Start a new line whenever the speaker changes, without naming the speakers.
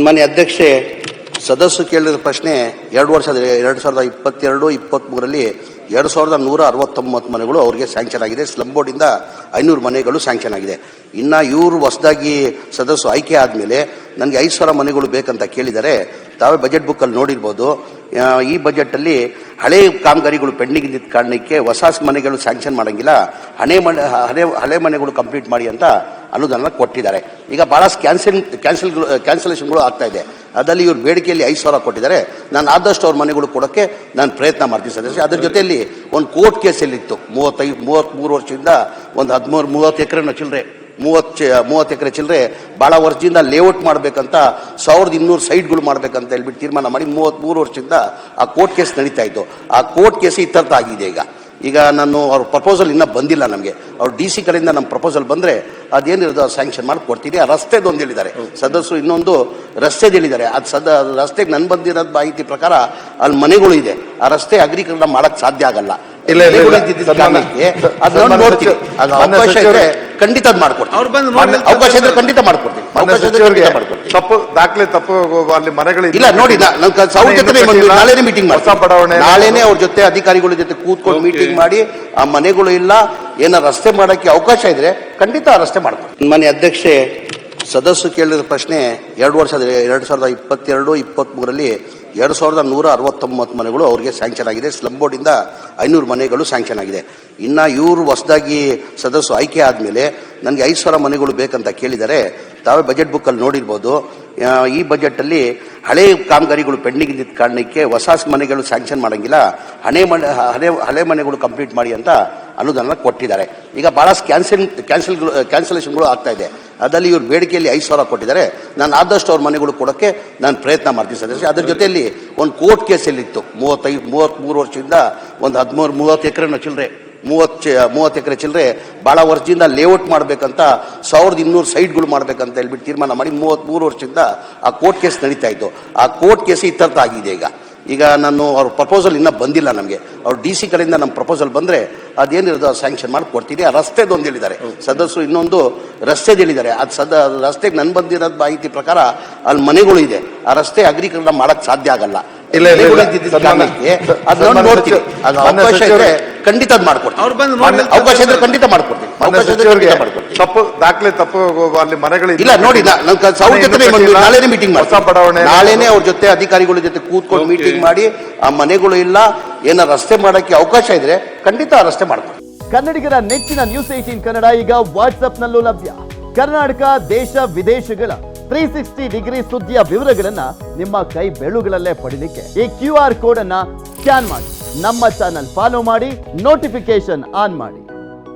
ಮಾನ್ಯ ಅಧ್ಯಕ್ಷೆ ಸದಸ್ಯರು ಕೇಳಿದ ಪ್ರಶ್ನೆ ಎರಡು ವರ್ಷ ಎರಡು ಸಾವಿರದ ಇಪ್ಪತ್ತೆರಡು ಇಪ್ಪತ್ಮೂರಲ್ಲಿ ಎರಡು ಸಾವಿರದ ನೂರ ಅರವತ್ತೊಂಬತ್ತು ಮನೆಗಳು ಅವರಿಗೆ ಸ್ಯಾಂಕ್ಷನ್ ಆಗಿದೆ. ಸ್ಲಮ್ ಬೋರ್ಡಿಂದ ಐನೂರು ಮನೆಗಳು ಸ್ಯಾಂಕ್ಷನ್ ಆಗಿದೆ. ಇನ್ನು ಇವರು ಹೊಸದಾಗಿ ಸದಸ್ಯರು ಆಯ್ಕೆ ಆದಮೇಲೆ ನನಗೆ ಐದು ಸಾವಿರ ಮನೆಗಳು ಬೇಕಂತ ಕೇಳಿದ್ದಾರೆ ತಾವೇ ಬಜೆಟ್ ಬುಕ್ಕಲ್ಲಿ ನೋಡಿರ್ಬೋದು. ಈ ಬಜೆಟಲ್ಲಿ ಹಳೆ ಕಾಮಗಾರಿಗಳು ಪೆಂಡಿಂಗ್ ಇದ್ದಿದ್ದ ಕಾರಣಕ್ಕೆ ಹೊಸ ಮನೆಗಳು ಸ್ಯಾಂಕ್ಷನ್ ಮಾಡಂಗಿಲ್ಲ. ಹಳೆ ಮನೆ ಹಳೆ ಹಳೆ ಮನೆಗಳು ಕಂಪ್ಲೀಟ್ ಮಾಡಿ ಅಂತ ಅನುದಾನ ಕೊಟ್ಟಿದ್ದಾರೆ. ಈಗ ಭಾಳ ಕ್ಯಾನ್ಸಲ್ ಕ್ಯಾನ್ಸಲ್ ಕ್ಯಾನ್ಸಲೇಷನ್ಗಳು ಆಗ್ತಾ ಇದೆ. ಅದರಲ್ಲಿ ಇವ್ರ ಬೇಡಿಕೆಯಲ್ಲಿ ಐದು ಸಾವಿರ ಕೊಟ್ಟಿದ್ದಾರೆ. ನಾನು ಆದಷ್ಟು ಅವ್ರ ಮನೆಗಳು ಕೊಡೋಕ್ಕೆ ನಾನು ಪ್ರಯತ್ನ ಮಾಡ್ತೀನಿ ಸದಸ್ಯ ಅದ್ರ ಜೊತೆಯಲ್ಲಿ ಒಂದು ಕೋರ್ಟ್ ಕೇಸಲ್ಲಿತ್ತು. ಮೂವತ್ತೈದು ಮೂವತ್ತ್ಮೂರು ವರ್ಷದಿಂದ ಒಂದು ಹದಿಮೂರು, ಮೂವತ್ತು ಎಕರೆನ ಚಿಲ್ಲರೆ. ಮೂವತ್ತು ಮೂವತ್ತು ಎಕರೆ ಚಿಲ್ಲರೆ ಭಾಳ ವರ್ಷದಿಂದ ಲೇಔಟ್ ಮಾಡಬೇಕಂತ ಸಾವಿರದ ಇನ್ನೂರು ಸೈಟ್ಗಳು ಮಾಡಬೇಕಂತ ಹೇಳ್ಬಿಟ್ಟು ತೀರ್ಮಾನ ಮಾಡಿ ಮೂವತ್ತ್ಮೂರು ವರ್ಷದಿಂದ ಆ ಕೋರ್ಟ್ ಕೇಸ್ ನಡೀತಾ ಇತ್ತು. ಆ ಕೋರ್ಟ್ ಕೇಸ್ ಇತ್ತರ್ಥ ಆಗಿದೆ ಈಗ. ಈಗ ನಾನು ಅವ್ರ ಪ್ರಪೋಸಲ್ ಇನ್ನೂ ಬಂದಿಲ್ಲ ನಮಗೆ. ಅವ್ರು ಡಿ ಸಿ ಕಡೆಯಿಂದ ನಮ್ಮ ಪ್ರಪೋಸಲ್ ಬಂದರೆ ಅದೇನಿರೋದು ಸ್ಯಾಂಕ್ಷನ್ ಮಾಡಿ ಕೊಡ್ತೀನಿ. ಆ ರಸ್ತೆದು ಒಂದು ಹೇಳಿದ್ದಾರೆ. ಸದಸ್ಯರು ಇನ್ನೊಂದು ರಸ್ತೆದು ಹೇಳಿದ್ದಾರೆ. ಅದು ಸದ ರಸ್ತೆಗೆ ನನ್ನ ಬಂದಿರೋದು ಮಾಹಿತಿ ಪ್ರಕಾರ ಅಲ್ಲಿ ಮನೆಗಳು ಇದೆ. ಆ ರಸ್ತೆ ಅಗ್ರೀಕರಣ ಮಾಡಕ್ ಸಾಧ್ಯ ಆಗಲ್ಲ.
ಇಲ್ಲ,
ಅವಕಾಶ ಇದ್ರೆ ಖಂಡಿತ ಅದು ಮಾಡ್ಕೊಡ್ತೀನಿ.
ಅವ್ರು ಬಂದು
ಮಾನ್ಯ- ಅವಕಾಶ ಇದ್ರೆ ಖಂಡಿತ ಮಾಡ್ಕೊಡ್ತೀನಿ.
ಮಾನ್ಯ
ಅವಕಾಶ ಇದ್ರೆ
ಸಚಿವರಿಗೆ
ಖಂಡಿತ ಮಾಡ್ಕೊಡ್ತೀನಿ.
ತಪ್ಪು ದಾಖಲೆ ತಪ್ಪು ಅಲ್ಲಿ ಮನೆಗಳು
ಇಲ್ಲ ನೋಡಿ ನಾ- ನಾನು ಕ- ಅವ್ರ ಜೊತೆ ನಾಳೆನೇ ಮೀಟಿಂಗ್
ಹೊಸ ಬಡಾವಣೆ
ನಾಳೆನೇ ಅವ್ರ ಜೊತೆ ಅಧಿಕಾರಿಗಳ ಜೊತೆ ಕೂತ್ಕೊಂಡು ಮೀಟಿಂಗ್ ಮಾಡಿ ಆ ಮನೆಗಳು ಇಲ್ಲ ಏನ ರಸ್ತೆ ಮಾಡಕ್ಕೆ ಅವಕಾಶ ಇದ್ರೆ ಖಂಡಿತ ಆ ರಸ್ತೆ ಮಾಡ್ಕೊಡ್ತೀನಿ. ಮನೆ ಅಧ್ಯಕ್ಷೆ ಸದಸ್ಯ ಕೇಳಿದ ಪ್ರಶ್ನೆ ಎರಡು ವರ್ಷ ಎರಡು ಸಾವಿರದ ಇಪ್ಪತ್ತೆರಡು ಇಪ್ಪತ್ತ್ಮೂರರಲ್ಲಿ ಎರಡು ಸಾವಿರದ ನೂರ ಅರವತ್ತೊಂಬತ್ತು ಮನೆಗಳು ಅವ್ರಿಗೆ ಸ್ಯಾಂಕ್ಷನ್ ಆಗಿದೆ. ಸ್ಲಮ್ ಬೋರ್ಡಿಂದ ಐನೂರು ಮನೆಗಳು ಸ್ಯಾಂಕ್ಷನ್ ಆಗಿದೆ. ಇನ್ನು ಇವರು ಹೊಸದಾಗಿ ಸದಸ್ಯರು ಆಯ್ಕೆ ಆದಮೇಲೆ ನನಗೆ ಐದು ಸಾವಿರ ಮನೆಗಳು ಬೇಕಂತ ಕೇಳಿದರೆ ತಾವೇ ಬಜೆಟ್ ಬುಕ್ಕಲ್ಲಿ ನೋಡಿರ್ಬೋದು. ಈ ಬಜೆಟಲ್ಲಿ ಹಳೆ ಕಾಮಗಾರಿಗಳು ಪೆಂಡಿಂಗ್ ಇದ್ದ ಕಾರಣಕ್ಕೆ ಹೊಸ ಮನೆಗಳು ಸ್ಯಾಂಕ್ಷನ್ ಮಾಡೋಂಗಿಲ್ಲ. ಹಳೆ ಮನೆ, ಹಳೆ ಹಳೆ ಮನೆಗಳು ಕಂಪ್ಲೀಟ್ ಮಾಡಿ ಅಂತ ಅನುದಾನ ಕೊಟ್ಟಿದ್ದಾರೆ. ಈಗ ಭಾಳಷ್ಟು ಕ್ಯಾನ್ಸಲ್ ಕ್ಯಾನ್ಸಲ್ ಕ್ಯಾನ್ಸಲೇಷನ್ಗಳು ಆಗ್ತಾ ಇದೆ. ಅದರಲ್ಲಿ ಇವ್ರ ಬೇಡಿಕೆಯಲ್ಲಿ ಐದು ಸಾವಿರ ಕೊಟ್ಟಿದ್ದಾರೆ. ನಾನು ಆದಷ್ಟು ಅವ್ರ ಮನೆಗಳು ಕೊಡೋಕ್ಕೆ ನಾನು ಪ್ರಯತ್ನ ಮಾಡ್ತೀನಿ ಸದಸ್ಯ ಅದ್ರ ಜೊತೆಯಲ್ಲಿ ಒಂದು ಕೋರ್ಟ್ ಕೇಸಲ್ಲಿತ್ತು. ಮೂವತ್ತೈದು ಮೂವತ್ತ್ಮೂರು ವರ್ಷದಿಂದ ಒಂದು ಹದಿಮೂರು, ಮೂವತ್ತು ಎಕರೆನ ಚಿಲ್ಲರೆ, ಮೂವತ್ತು ಮೂವತ್ತು ಎಕರೆ ಚಿಲ್ಲರೆ ಭಾಳ ವರ್ಷದಿಂದ ಲೇಔಟ್ ಮಾಡಬೇಕಂತ, ಸಾವಿರದ ಇನ್ನೂರು ಸೈಟ್ಗಳು ಮಾಡಬೇಕಂತ ಹೇಳ್ಬಿಟ್ಟು ತೀರ್ಮಾನ ಮಾಡಿ ಮೂವತ್ತ್ಮೂರು ವರ್ಷದಿಂದ ಆ ಕೋರ್ಟ್ ಕೇಸ್ ನಡೀತಾ ಇತ್ತು. ಆ ಕೋರ್ಟ್ ಕೇಸ್ ಇತ್ಯರ್ಥ ಆಗಿದೆ ಈಗ. ಈಗ ನಾನು ಅವ್ರ ಪ್ರಪೋಸಲ್ ಇನ್ನೂ ಬಂದಿಲ್ಲ ನಮಗೆ. ಅವ್ರು ಡಿ ಸಿ ಕಡೆಯಿಂದ ನಮ್ಮ ಪ್ರಪೋಸಲ್ ಬಂದರೆ ಅದೇನಿರೋದು ಸ್ಯಾಂಕ್ಷನ್ ಮಾಡಿ ಕೊಡ್ತೀನಿ. ಆ ರಸ್ತೆದು ಒಂದು ಹೇಳಿದ್ದಾರೆ. ಸದಸ್ಯರು ಇನ್ನೊಂದು ರಸ್ತೆದು ಹೇಳಿದ್ದಾರೆ. ಅದು ಸದ ರಸ್ತೆಗೆ ನನ್ನ ಬಂದಿರೋದು ಮಾಹಿತಿ ಪ್ರಕಾರ ಅಲ್ಲಿ ಮನೆಗಳು ಇದೆ. ಆ ರಸ್ತೆ ಅಗ್ರೀಕರಣ ಮಾಡೋಕ್ಕೆ ಸಾಧ್ಯ ಆಗಲ್ಲ. ಅದ್ ಅದು ಅವಕಾಶ ಇದ್ರೆ ಖಂಡಿತ ಅದ್ ಮಾಡ್ಕೊಡ್ತೀನಿ. ಅವಕಾಶ ಇದ್ರೆ ಖಂಡಿತ ಮಾಡ್ಕೊಡ್ತೀನಿ.
ತಪ್ಪು ದಾಖಲೆ ತಪ್ಪು ಅಲ್ಲಿ ಮನೆಗಳು
ಇಲ್ಲ ನೋಡಿ ನಾ- ನಾನು ಕ- ಅವ್ರ ಜೊತೆ ನಾಳೆನೇ ಮೀಟಿಂಗ್
ಹೊಸ ಬಡಾವಣೆ
ನಾಳೆನೇ ಅವ್ರ ಜೊತೆ ಅಧಿಕಾರಿಗಳ ಜೊತೆ ಕೂತ್ಕೊಂಡು ಮೀಟಿಂಗ್ ಮಾಡಿ ಆ ಮನೆಗಳು ಇಲ್ಲ ಏನ ರಸ್ತೆ ಮಾಡಕ್ಕೆ ಅವಕಾಶ ಇದ್ರೆ ಖಂಡಿತ ಆ ರಸ್ತೆ ಮಾಡ್ತಾರೆ
ಕನ್ನಡಿಗರ ನೆಚ್ಚಿನ ನ್ಯೂಸ್ ಏಟೀನ್ ಕನ್ನಡ ಈಗ ವಾಟ್ಸ್ಆಪ್ನಲ್ಲೂ ಲಭ್ಯ. ಕರ್ನಾಟಕ ದೇಶ ವಿದೇಶಗಳ ತ್ರೀ ಸಿಕ್ಸ್ಟಿ ಡಿಗ್ರಿ ಸುದ್ದಿಯ ವಿವರಗಳನ್ನ ನಿಮ್ಮ ಕೈ ಬೆಳುಗಳಲ್ಲೇ ಪಡಿಲಿಕ್ಕೆ ಈ ಕ್ಯೂ ಆರ್ ಕೋಡ್ ಅನ್ನ ಸ್ಕ್ಯಾನ್ ಮಾಡಿ. ನಮ್ಮ ಚಾನಲ್ ಫಾಲೋ ಮಾಡಿ ನೋಟಿಫಿಕೇಶನ್ ಆನ್ ಮಾಡಿ.